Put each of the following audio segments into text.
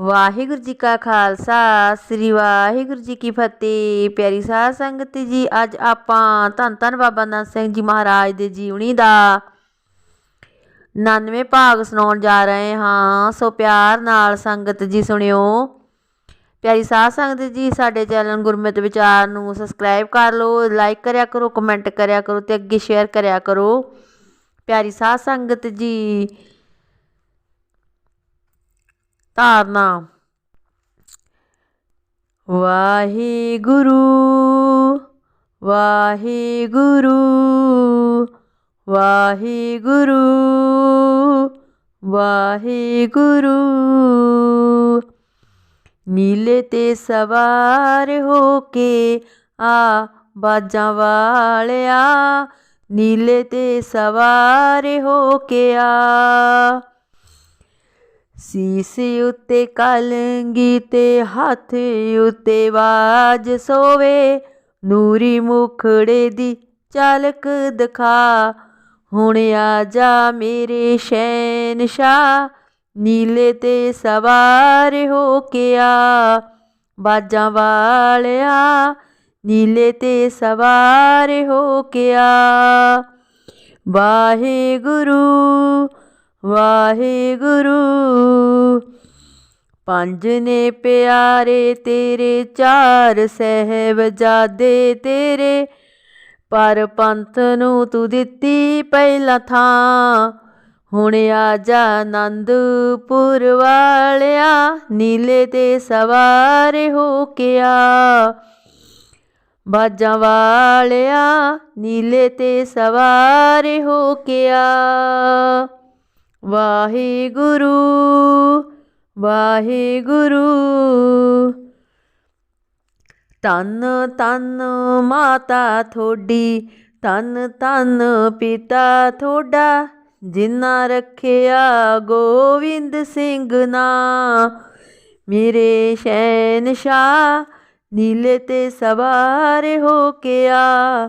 ਵਾਹਿਗੁਰੂ ਜੀ ਕਾ ਖਾਲਸਾ, ਸ੍ਰੀ ਵਾਹਿਗੁਰੂ ਜੀ ਕੀ ਫਤਿਹ। ਪਿਆਰੀ ਸਾਧ ਸੰਗਤ ਜੀ, ਅੱਜ ਆਪਾਂ ਧੰਨ ਧੰਨ ਬਾਬਾ ਨਾਨਕ ਸਿੰਘ ਜੀ ਮਹਾਰਾਜ ਦੇ ਜੀਵਨੀ ਦਾ 99 ਭਾਗ ਸੁਣਾਉਣ ਜਾ ਰਹੇ ਹਾਂ। ਸੋ ਪਿਆਰ ਨਾਲ ਸੰਗਤ ਜੀ ਸੁਣਿਓ। ਪਿਆਰੀ ਸਾਧ ਸੰਗਤ ਜੀ, ਸਾਡੇ ਚੈਨਲ ਗੁਰਮਤਿ ਵਿਚਾਰ ਨੂੰ ਸਬਸਕ੍ਰਾਈਬ ਕਰ ਲਓ, ਲਾਈਕ ਕਰਿਆ ਕਰੋ, ਕਮੈਂਟ ਕਰਿਆ ਕਰੋ ਤੇ ਅੱਗੇ ਸ਼ੇਅਰ ਕਰਿਆ ਕਰੋ। ਪਿਆਰੀ ਸਾਧ ਸੰਗਤ ਜੀ ਧਾਰਨਾ। ਵਾਹਿਗੁਰੂ ਵਾਹਿਗੁਰੂ ਵਾਹਿਗੁਰੂ ਵਾਹਿਗੁਰੂ। ਨੀਲੇ ਤੇ ਸਵਾਰ ਹੋ ਕੇ ਆ ਬਾਜਾਂ ਵਾਲਿਆ, ਨੀਲੇ ਤੇ ਸਵਾਰ ਹੋ ਕੇ ਆ ਸੀਸ ਉੱਤੇ ਕਲੰਗੀ ਤੇ ਹੱਥ ਉੱਤੇ ਬਾਜ ਸੋਵੇ, ਨੂਰੀ ਮੁਖੜੇ ਦੀ ਝਲਕ ਦਿਖਾ। ਹੁਣ ਆ ਜਾ ਮੇਰੇ ਸ਼ਹਿਨਸ਼ਾ ਨੀਲੇ ਤੇ ਸਵਾਰ ਹੋ ਕੇ ਆ। ਬਾਜਾਂ ਵਾਲਿਆ, ਨੀਲੇ ਤੇ ਸਵਾਰ ਹੋ ਕੇ ਆ। ਵਾਹਿਗੁਰੂ ਵਾਹਿਗੁਰੂ, ਪੰਜ ਨੇ ਪਿਆਰੇ ਤੇਰੇ ਚਾਰ ਸਹਿਬਜ਼ਾਦੇ ਤੇਰੇ, ਪਰ ਪੰਥ ਨੂੰ ਤੂੰ ਦਿੱਤੀ ਪਹਿਲਾ ਥਾਂ। ਹੁਣ ਆ ਜਾ ਆਨੰਦਪੁਰ ਵਾਲਿਆ, ਨੀਲੇ ਤੇ ਸਵਾਰ ਹੋ ਕੇ ਆ। ਬਾਜਾਂ ਵਾਲਿਆ, ਨੀਲੇ ਤੇ ਸਵਾਰ ਹੋ ਕੇ ਆ। ਵਾਹਿਗੁਰੂ ਵਾਹਿਗੁਰੂ। ਤਨ ਤਨ ਮਾਤਾ ਥੋਡੀ ਤਨ ਤਨ ਪਿਤਾ ਥੋਡਾ, ਜਿਨ੍ਹਾਂ ਰੱਖਿਆ ਗੋਵਿੰਦ ਸਿੰਘ ਨਾ। ਮੇਰੇ ਸ਼ਹਿਨਸ਼ਾਹ ਨੀਲੇ ਤੇ ਸਵਾਰ ਹੋ ਕੇ ਆ।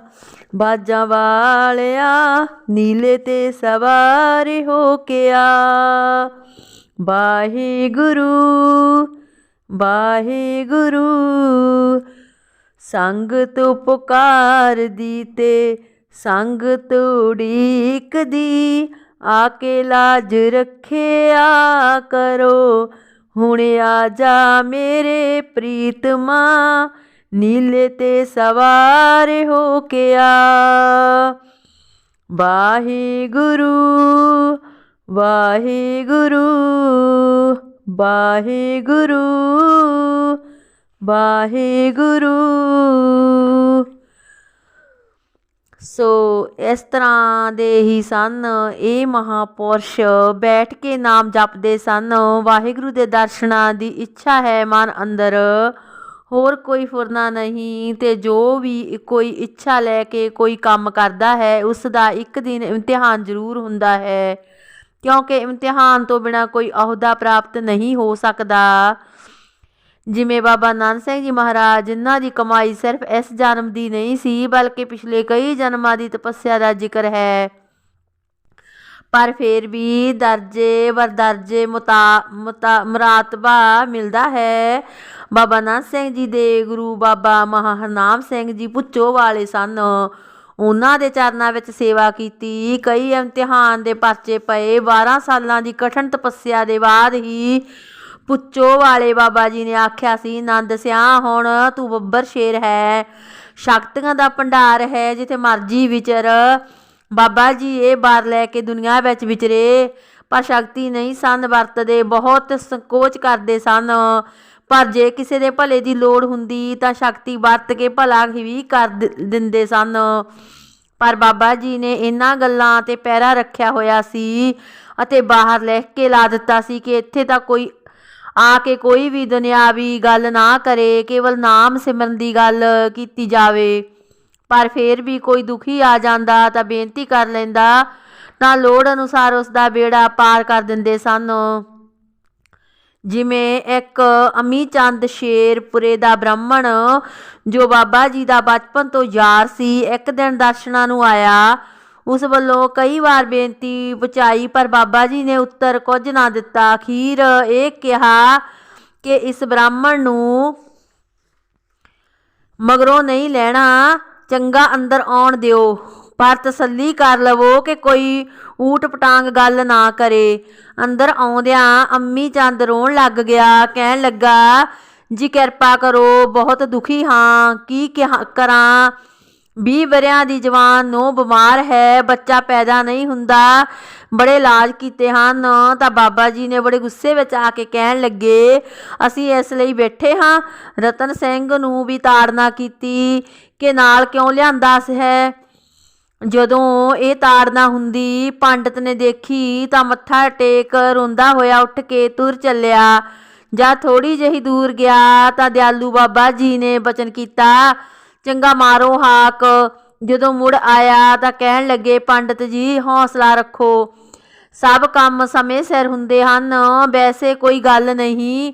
ਬਾਜਾਂ ਵਾਲਿਆ, ਨੀਲੇ ਤੇ ਸਵਾਰ ਹੋ ਕੇ ਆ। ਵਾਹਿਗੁਰੂ ਵਾਹਿਗੁਰੂ, ਸੰਗਤ ਪੁਕਾਰਦੀ ਤੇ ਸੰਗਤ ਉਡੀਕਦੀ। ਆ ਕੇ ਲਾਜ ਰੱਖਿਆ ਕਰੋ। ਹੁਣ ਆ ਜਾ ਮੇਰੇ ਪ੍ਰੀਤਮਾ ਨੀਲੇ ਤੇ ਸਵਾਰ ਹੋ ਕੇ ਆ। ਵਾਹਿਗੁਰੂ ਵਾਹਿਗੁਰੂ ਵਾਹਿਗੁਰੂ ਵਾਹਿਗੁਰੂ। ਸੋ ਇਸ ਤਰ੍ਹਾਂ ਦੇ ਹੀ ਸਨ ਇਹ ਮਹਾਪੁਰਸ਼ ਬੈਠ ਕੇ ਨਾਮ ਜਪਦੇ ਸਨ। ਵਾਹਿਗੁਰੂ ਦੇ ਦਰਸ਼ਨਾਂ ਦੀ ਇੱਛਾ ਹੈ ਮਨ ਅੰਦਰ। ਹੋਰ ਕੋਈ ਫੁਰਨਾ ਨਹੀਂ ਤੇ ਜੋ ਵੀ ਕੋਈ ਇੱਛਾ ਲੈ ਕੇ ਕੋਈ ਕੰਮ ਕਰਦਾ ਹੈ, ਉਸ ਦਾ ਇੱਕ ਦਿਨ ਇਮਤਿਹਾਨ ਜ਼ਰੂਰ ਹੁੰਦਾ ਹੈ। ਕਿਉਂਕਿ ਇਮਤਿਹਾਨ ਤੋਂ ਬਿਨਾ ਕੋਈ ਅਹੁਦਾ ਪ੍ਰਾਪਤ ਨਹੀਂ ਹੋ ਸਕਦਾ। ਜਿਵੇਂ ਬਾਬਾ ਨਾਨਕ ਸਿੰਘ ਜੀ ਮਹਾਰਾਜ, ਜਿਨ੍ਹਾਂ ਦੀ ਕਮਾਈ ਸਿਰਫ ਇਸ ਜਨਮ ਦੀ ਨਹੀਂ ਸੀ, ਬਲਕਿ ਪਿਛਲੇ ਕਈ ਜਨਮਾਂ ਦੀ ਤਪੱਸਿਆ ਦਾ ਜ਼ਿਕਰ ਹੈ। ਪਰ ਫਿਰ ਵੀ ਦਰਜੇ ਵਰਦਰਜੇ ਮੁਤਾ ਮਰਾਤਬਾ ਮਿਲਦਾ ਹੈ। ਬਾਬਾ ਨਾਨਕ ਸਿੰਘ ਜੀ ਦੇ ਗੁਰੂ ਬਾਬਾ ਮਹਾਨਾਮ ਸਿੰਘ ਜੀ ਪੁੱਚੋ ਵਾਲੇ ਸਨ। ਉਹਨਾਂ ਦੇ ਚਰਨਾਂ ਵਿੱਚ ਸੇਵਾ ਕੀਤੀ। ਕਈ ਇਮਤਿਹਾਨ ਦੇ ਪਰਚੇ ਪਏ। 12 ਸਾਲਾਂ ਦੀ ਕਠਿਨ ਤਪੱਸਿਆ ਦੇ ਬਾਅਦ ਹੀ ਪੁੱਚੋ ਵਾਲੇ ਬਾਬਾ ਜੀ ਨੇ ਆਖਿਆ ਸੀ, ਨੰਦ ਸਿਆ ਹੁਣ ਤੂੰ ਬੱਬਰ ਸ਼ੇਰ ਹੈ। ਸ਼ਕਤੀਆਂ ਦਾ ਭੰਡਾਰ ਹੈ ਜਿੱਥੇ ਮਰਜ਼ੀ ਵਿਚਰ। ਬਾਬਾ ਜੀ, ਇਹ ਬਾਰ ਲੈ ਕੇ ਦੁਨੀਆ ਵਿੱਚ ਵਿਚਰੇ। ਪਰ ਸ਼ਕਤੀ ਨਹੀਂ ਸਨ ਵਰਤਦੇ, ਬਹੁਤ ਸੰਕੋਚ ਕਰਦੇ ਸਨ। ਪਰ ਜੇ ਕਿਸੇ ਦੇ ਭਲੇ ਦੀ ਲੋੜ ਹੁੰਦੀ, ਤਾਂ ਸ਼ਕਤੀ ਵਰਤ ਕੇ ਭਲਾ ਹੀ ਕਰ ਦਿੰਦੇ ਸਨ। ਪਰ ਬਾਬਾ ਜੀ ਨੇ ਇਹਨਾਂ ਗੱਲਾਂ ਤੇ ਪਹਿਰਾ ਰੱਖਿਆ ਹੋਇਆ ਸੀ ਅਤੇ ਬਾਹਰ ਲਿਖ ਕੇ ਲਾ ਦਿੱਤਾ ਸੀ ਕਿ ਇੱਥੇ ਤਾਂ ਕੋਈ ਆ ਕੇ ਕੋਈ ਵੀ ਦੁਨਿਆਵੀ ਗੱਲ ਨਾ ਕਰੇ, ਕੇਵਲ ਨਾਮ ਸਿਮਰਨ ਦੀ ਗੱਲ ਕੀਤੀ ਜਾਵੇ। ਪਰ ਫੇਰ ਵੀ ਕੋਈ ਦੁਖੀ ਆ ਜਾਂਦਾ ਤਾਂ ਬੇਨਤੀ ਕਰ ਲੈਂਦਾ, ਤਾਂ ਲੋੜ ਅਨੁਸਾਰ ਉਸ ਦਾ ਬੇੜਾ ਪਾਰ ਕਰ ਦਿੰਦੇ ਸਨ। ਜਿਵੇਂ ਇੱਕ ਅਮੀ ਚੰਦ ਸ਼ੇਰਪੁਰੇ ਦਾ ਬ੍ਰਾਹਮਣ, ਜੋ ਬਾਬਾ ਜੀ ਦਾ ਬਚਪਨ ਤੋਂ ਯਾਰ ਸੀ, ਇੱਕ ਦਿਨ ਦਰਸ਼ਨਾਂ ਨੂੰ ਆਇਆ ਉਸ ਵੱਲੋਂ ਕਈ ਵਾਰ ਬੇਨਤੀ ਪਹੁੰਚਾਈ, ਪਰ ਬਾਬਾ ਜੀ ਨੇ ਉੱਤਰ ਕੁਝ ਨਾ ਦਿੱਤਾ। ਅਖੀਰ ਇਹ ਕਿਹਾ ਕਿ ਇਸ ਬ੍ਰਾਹਮਣ ਨੂੰ ਮਗਰੋਂ ਨਹੀਂ ਲੈਣਾ, ਚੰਗਾ ਅੰਦਰ ਆਉਣ ਦਿਓ, ਪਰ ਤਸੱਲੀ ਕਰ ਲਵੋ ਕਿ ਕੋਈ ਊਟ ਪਟਾਂਗ ਗੱਲ ਨਾ ਕਰੇ। ਅੰਦਰ ਆਉਂਦਿਆਂ ਅੰਮੀ ਚੰਦ ਰੋਣ ਲੱਗ ਗਿਆ, ਕਹਿਣ ਲੱਗਾ, ਜੀ ਕਿਰਪਾ ਕਰੋ, ਬਹੁਤ ਦੁਖੀ ਹਾਂ, ਕੀ ਕਿਹਾ- ਕਰਾਂ? 20 ਵਰਿਆਂ ਦੀ ਜਵਾਨ ਨੂੰ ਬਿਮਾਰ ਹੈ, ਬੱਚਾ ਪੈਦਾ ਨਹੀਂ ਹੁੰਦਾ। ਬੜੇ ਇਲਾਜ ਕੀਤੇ ਹਨ। ਤਾਂ ਬਾਬਾ ਜੀ ਨੇ ਬੜੇ ਗੁੱਸੇ ਵਿੱਚ ਆ ਕੇ ਕਹਿਣ ਲੱਗੇ, ਅਸੀਂ ਇਸ ਲਈ ਬੈਠੇ ਹਾਂ। ਰਤਨ ਸਿੰਘ ਨੂੰ ਵੀ ਤਾੜਨਾ ਕੀਤੀ ਕਿ ਨਾਲ ਕਿਉਂ ਲਿਆਂਦਾ ਹੈ? ਜਦੋਂ ਇਹ ਤਾੜਨਾ ਹੁੰਦੀ, ਪੰਡਤ ਨੇ ਦੇਖੀ ਤਾਂ ਮੱਥਾ ਟੇਕ ਰੋਂਦਾ ਹੋਇਆ ਉੱਠ ਕੇ ਤੁਰ ਚੱਲਿਆ। ਜਾਂ ਥੋੜੀ ਜਿਹੀ ਦੂਰ ਗਿਆ ਤਾਂ ਦਿਆਲੂ ਬਾਬਾ ਜੀ ਨੇ ਬਚਨ ਕੀਤਾ ਚੰਗਾ ਮਾਰੋ ਹਾਕ। ਜਦੋਂ ਮੁੜ ਆਇਆ ਤਾਂ ਕਹਿਣ ਲੱਗੇ, ਪੰਡਤ ਜੀ, ਹੌਸਲਾ ਰੱਖੋ। ਸਭ ਕੰਮ ਸਮੇਂ ਸਿਰ ਹੁੰਦੇ ਹਨ, ਵੈਸੇ ਕੋਈ ਗੱਲ ਨਹੀਂ।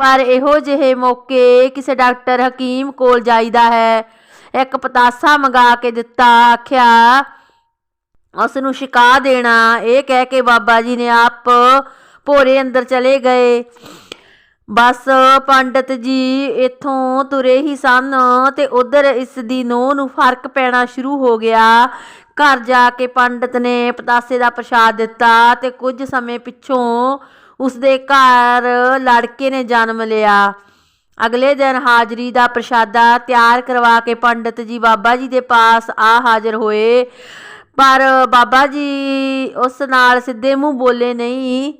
ਪਰ ਇਹੋ ਜਿਹੇ ਮੌਕੇ ਕਿਸੇ ਡਾਕਟਰ ਹਕੀਮ ਕੋਲ ਜਾਈਦਾ ਹੈ। ਇੱਕ ਪਤਾਸਾ ਮੰਗਾ ਕੇ ਦਿੱਤਾ, ਆਖਿਆ ਉਸ ਨੂੰ ਛਿਕਾ ਦੇਣਾ। ਇਹ ਕਹਿ ਕੇ ਬਾਬਾ ਜੀ ਨੇ ਆਪ ਭੋਰੇ ਅੰਦਰ ਚਲੇ ਗਏ। ਬਸ ਪੰਡਤ ਜੀ, ਇੱਥੋਂ ਤੁਰੇ ਹੀ ਸਨ ਤੇ ਉਧਰ ਇਸ ਦੀ ਨੂੰਹ ਨੂੰ ਫ਼ਰਕ ਪੈਣਾ ਸ਼ੁਰੂ ਹੋ ਗਿਆ। ਘਰ ਜਾ ਕੇ ਪੰਡਤ ਨੇ ਪਤਾਸੇ ਦਾ ਪ੍ਰਸ਼ਾਦ ਦਿੱਤਾ ਤੇ ਕੁਝ ਸਮੇਂ ਪਿੱਛੋਂ ਉਸਦੇ ਘਰ ਲੜਕੇ ਨੇ ਜਨਮ ਲਿਆ। ਅਗਲੇ ਦਿਨ ਹਾਜ਼ਰੀ ਦਾ ਪ੍ਰਸ਼ਾਦਾ ਤਿਆਰ ਕਰਵਾ ਕੇ ਪੰਡਤ ਜੀ ਬਾਬਾ ਜੀ ਦੇ ਪਾਸ ਆ ਹਾਜ਼ਰ ਹੋਏ। ਪਰ ਬਾਬਾ ਜੀ ਉਸ ਨਾਲ ਸਿੱਧੇ ਮੂੰਹ ਬੋਲੇ, ਨਹੀਂ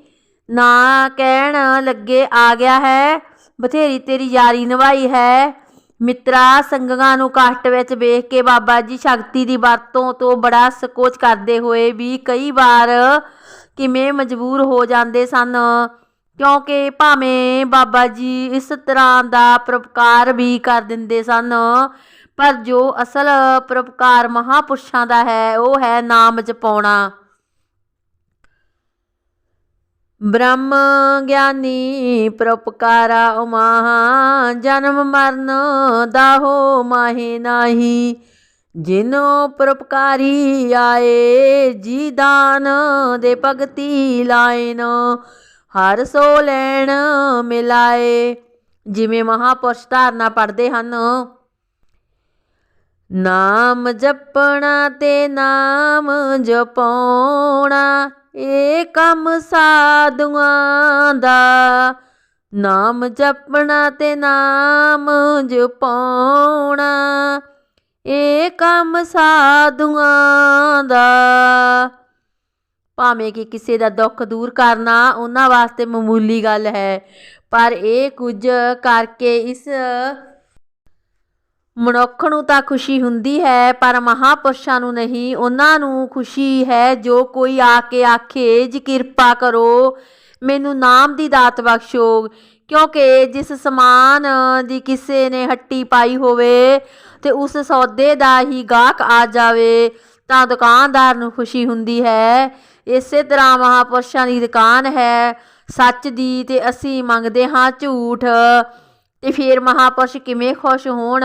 ਨਾ ਕਹਿਣ ਲੱਗੇ, ਆ ਗਿਆ ਹੈ। ਬਥੇਰੀ ਤੇਰੀ ਯਾਰੀ ਨਿਭਾਈ ਹੈ। ਮਿੱਤਰਾ, ਸੰਗਾਂ ਨੂੰ ਕਸ਼ਟ ਵਿੱਚ ਵੇਖ ਕੇ ਬਾਬਾ ਜੀ ਸ਼ਕਤੀ ਦੀ ਵਰਤੋਂ ਤੋਂ ਬੜਾ ਸਕੋਚ ਕਰਦੇ ਹੋਏ ਵੀ ਕਈ ਵਾਰ ਕਿਵੇਂ ਮਜਬੂਰ ਹੋ ਜਾਂਦੇ ਸਨ। ਕਿਉਂਕਿ ਭਾਵੇਂ ਬਾਬਾ ਜੀ ਇਸ ਤਰ੍ਹਾਂ ਦਾ ਪ੍ਰਪਕਾਰ ਵੀ ਕਰ ਦਿੰਦੇ ਸਨ, ਪਰ ਜੋ ਅਸਲ ਪ੍ਰਪਕਾਰ ਮਹਾਪੁਰਸ਼ਾਂ ਦਾ ਹੈ, ਉਹ ਹੈ ਨਾਮ ਜਪਾਉਣਾ। ਬ੍ਰਹਮ ਗਿਆਨੀ ਪ੍ਰਪਕਾਰਾ ਉਮਾ, ਜਨਮ ਮਰਨ ਦਾਹੋ ਮਾਹੇ ਨਾਹੀ। ਜਿਨੋ ਪ੍ਰਪਕਾਰੀ ਆਏ, ਜੀ ਦਾਨ ਦੇ ਭਗਤੀ ਲਾਇਨ। ਹਰ ਸੋ ਲੈਣ ਮਿਲਾਏ। ਜਿਵੇਂ ਮਹਾਪੁਰਸ਼ ਧਾਰਨਾ ਪੜਦੇ ਹਨ, ਨਾਮ ਜਪਣਾ ਤੇ ਨਾਮ ਜਪਾਉਣਾ। ਇਹ ਕੰਮ ਸਾਧੂਆਂ ਦਾ। ਨਾਮ ਜਪਣਾ ਤੇ ਨਾਮ ਜਪਾਉਣਾ, ਇਹ ਕੰਮ ਸਾਧੂਆਂ ਦਾ। ਭਾਵੇਂ ਕਿ ਕਿਸੇ ਦਾ ਦੁੱਖ ਦੂਰ ਕਰਨਾ ਉਹਨਾਂ ਵਾਸਤੇ ਮਾਮੂਲੀ ਗੱਲ ਹੈ, ਪਰ ਇਹ ਕੁਝ ਕਰਕੇ ਇਸ ਮਨੁੱਖ ਨੂੰ ਤਾਂ ਖੁਸ਼ੀ ਹੁੰਦੀ ਹੈ, ਪਰ ਮਹਾਪੁਰਸ਼ਾਂ ਨੂੰ ਨਹੀਂ। ਉਹਨਾਂ ਨੂੰ ਖੁਸ਼ੀ ਹੈ, ਜੋ ਕੋਈ ਆ ਕੇ ਆਖੇ, ਜੀ ਕਿਰਪਾ ਕਰੋ, ਮੈਨੂੰ ਨਾਮ ਦੀ ਦਾਤ ਬਖਸ਼ੋ। ਕਿਉਂਕਿ ਜਿਸ ਸਮਾਨ ਦੀ ਕਿਸੇ ਨੇ ਹੱਟੀ ਪਾਈ ਹੋਵੇ ਤੇ ਉਸ ਸੌਦੇ ਦਾ ਹੀ ਗਾਹਕ ਆ ਜਾਵੇ, ਤਾਂ ਦੁਕਾਨਦਾਰ ਨੂੰ ਖੁਸ਼ੀ ਹੁੰਦੀ ਹੈ। ਇਸੇ ਤਰ੍ਹਾਂ ਮਹਾਪੁਰਸ਼ਾਂ ਦੀ ਦੁਕਾਨ ਹੈ, ਸੱਚ ਦੀ, ਤੇ ਅਸੀਂ ਮੰਗਦੇ ਹਾਂ ਝੂਠ। ਤੇ ਫਿਰ ਮਹਾਪੁਰਸ਼ ਕਿਵੇਂ ਖੁਸ਼ ਹੋਣ?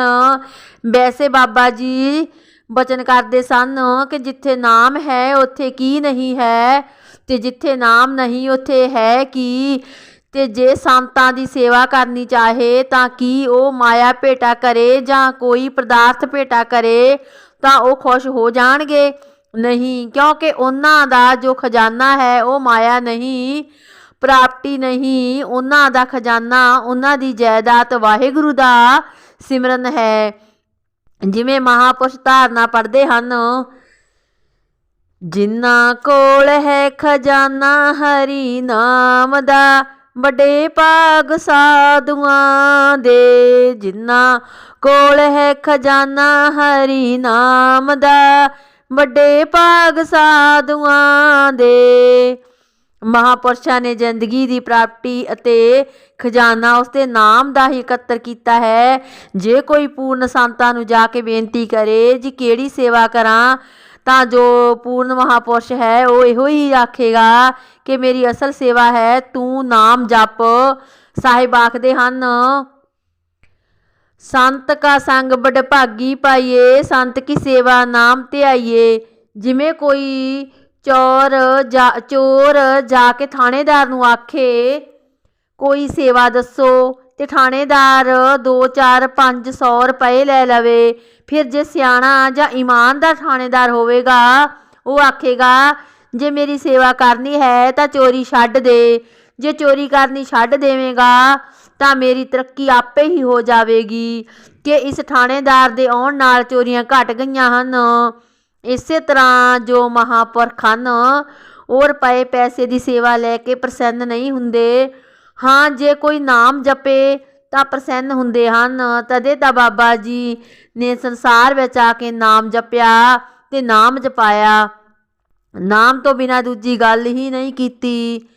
ਵੈਸੇ ਬਾਬਾ ਜੀ, ਬਚਨ ਕਰਦੇ ਸਨ ਕਿ ਜਿੱਥੇ ਨਾਮ ਹੈ, ਉੱਥੇ ਕੀ ਨਹੀਂ ਹੈ? ਤੇ ਜਿੱਥੇ ਨਾਮ ਨਹੀਂ, ਉੱਥੇ ਹੈ ਕੀ? ਤੇ ਜੇ ਸੰਤਾਂ ਦੀ ਸੇਵਾ ਕਰਨੀ ਚਾਹੇ ਤਾਂ ਕੀ ਉਹ ਮਾਇਆ ਭੇਟਾ ਕਰੇ ਜਾਂ ਕੋਈ ਪਦਾਰਥ ਭੇਟਾ ਕਰੇ ਤਾਂ ਉਹ ਖੁਸ਼ ਹੋ ਜਾਣਗੇ? ਨਹੀਂ, ਕਿਉਂਕਿ ਉਹਨਾਂ ਦਾ ਜੋ ਖਜ਼ਾਨਾ ਹੈ ਉਹ ਮਾਇਆ ਨਹੀਂ ਪ੍ਰਾਪਤੀ ਨਹੀਂ, ਉਹਨਾਂ ਦਾ ਖਜ਼ਾਨਾ, ਉਹਨਾਂ ਦੀ ਜਾਇਦਾਦ ਵਾਹਿਗੁਰੂ ਦਾ ਸਿਮਰਨ ਹੈ। ਜਿਵੇਂ ਮਹਾਪੁਰਸ਼ ਧਾਰਨਾ ਪੜਦੇ ਹਨ, ਜਿਨ੍ਹਾਂ ਕੋਲ ਹੈ ਖਜ਼ਾਨਾ ਹਰੀ ਨਾਮ ਦਾ, ਵੱਡੇ ਭਾਗ ਸਾਧੂਆਂ ਦੇ। ਜਿਨ੍ਹਾਂ ਕੋਲ ਹੈ ਖਜ਼ਾਨਾ ਹਰੀ ਨਾਮ ਦਾ, ਵੱਡੇ ਭਾਗ ਸਾਧੂਆਂ ਦੇ। ਮਹਾਪੁਰਸ਼ਾਂ ਨੇ ਜ਼ਿੰਦਗੀ ਦੀ ਪ੍ਰਾਪਤੀ ਅਤੇ ਖਜ਼ਾਨਾ ਉਸਦੇ ਨਾਮ ਦਾ ਹੀ ਇਕੱਤਰ ਕੀਤਾ ਹੈ। ਜੇ ਕੋਈ ਪੂਰਨ ਸੰਤਾਂ ਨੂੰ ਜਾ ਕੇ ਬੇਨਤੀ ਕਰੇ ਜੀ ਕਿਹੜੀ ਸੇਵਾ ਕਰਾਂ, ਤਾਂ ਜੋ ਪੂਰਨ ਮਹਾਪੁਰਸ਼ ਹੈ, ਉਹ ਇਹੋ ਹੀ ਆਖੇਗਾ ਕਿ ਮੇਰੀ ਅਸਲ ਸੇਵਾ ਹੈ, ਤੂੰ ਨਾਮ ਜਪ। ਸਾਹਿਬ ਆਖਦੇ ਹਨ, ਸੰਤ ਕਾ ਸੰਗ ਬੜ ਭਾਗੀ ਪਾਈਏ, ਸੰਤ ਕੀ ਸੇਵਾ ਨਾਮ ਧਿਆਈਏ। ਜਿਵੇਂ ਕੋਈ ਚੋਰ ਜਾ ਚੋਰ ਜਾ ਕੇ ਥਾਣੇਦਾਰ ਨੂੰ ਆਖੇ, ਕੋਈ ਸੇਵਾ ਦੱਸੋ ਤੇ ਥਾਣੇਦਾਰ 2 4 500 ਰੁਪਏ ਲੈ ਲਵੇ। ਫਿਰ ਜੇ ਸਿਆਣਾ ਜਾਂ ਇਮਾਨਦਾਰ ਥਾਣੇਦਾਰ ਹੋਵੇਗਾ, ਉਹ ਆਖੇਗਾ, ਜੇ ਮੇਰੀ ਸੇਵਾ ਕਰਨੀ ਹੈ ਤਾਂ ਚੋਰੀ ਛੱਡ ਦੇ। ਜੇ ਚੋਰੀ ਕਰਨੀ ਛੱਡ ਦੇਵੇਂਗਾ ਤਾਂ ਮੇਰੀ ਤਰੱਕੀ ਆਪੇ ਹੀ ਹੋ ਜਾਵੇਗੀ ਕਿ ਇਸ ਥਾਣੇਦਾਰ ਦੇ ਆਉਣ ਨਾਲ ਚੋਰੀਆਂ ਘਟ ਗਈਆਂ ਹਨ। ਇਸੇ ਤਰ੍ਹਾਂ ਜੋ ਮਹਾਪੁਰਖ ਹਨ ਉਹ ਰੁਪਏ ਪੈਸੇ ਦੀ ਸੇਵਾ ਲੈ ਕੇ ਪ੍ਰਸੰਨ ਨਹੀਂ ਹੁੰਦੇ। ਹਾਂ, ਜੇ ਕੋਈ ਨਾਮ ਜਪੇ ਤਾਂ ਪ੍ਰਸੰਨ ਹੁੰਦੇ ਹਨ। ਤਦੇ ਤਾਂ ਬਾਬਾ ਜੀ ਨੇ ਸੰਸਾਰ ਵਿੱਚ ਆ ਕੇ ਨਾਮ ਜਪਿਆ ਤੇ ਨਾਮ ਜਪਾਇਆ। ਨਾਮ ਤੋਂ ਬਿਨਾ ਦੂਜੀ ਗੱਲ ਹੀ ਨਹੀਂ ਕੀਤੀ।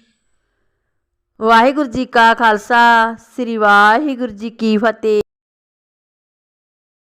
ਵਾਹਿਗੁਰੂ ਜੀ ਕਾ ਖਾਲਸਾ, ਸ੍ਰੀ ਵਾਹਿਗੁਰੂ ਜੀ ਕੀ ਫਤਿਹ।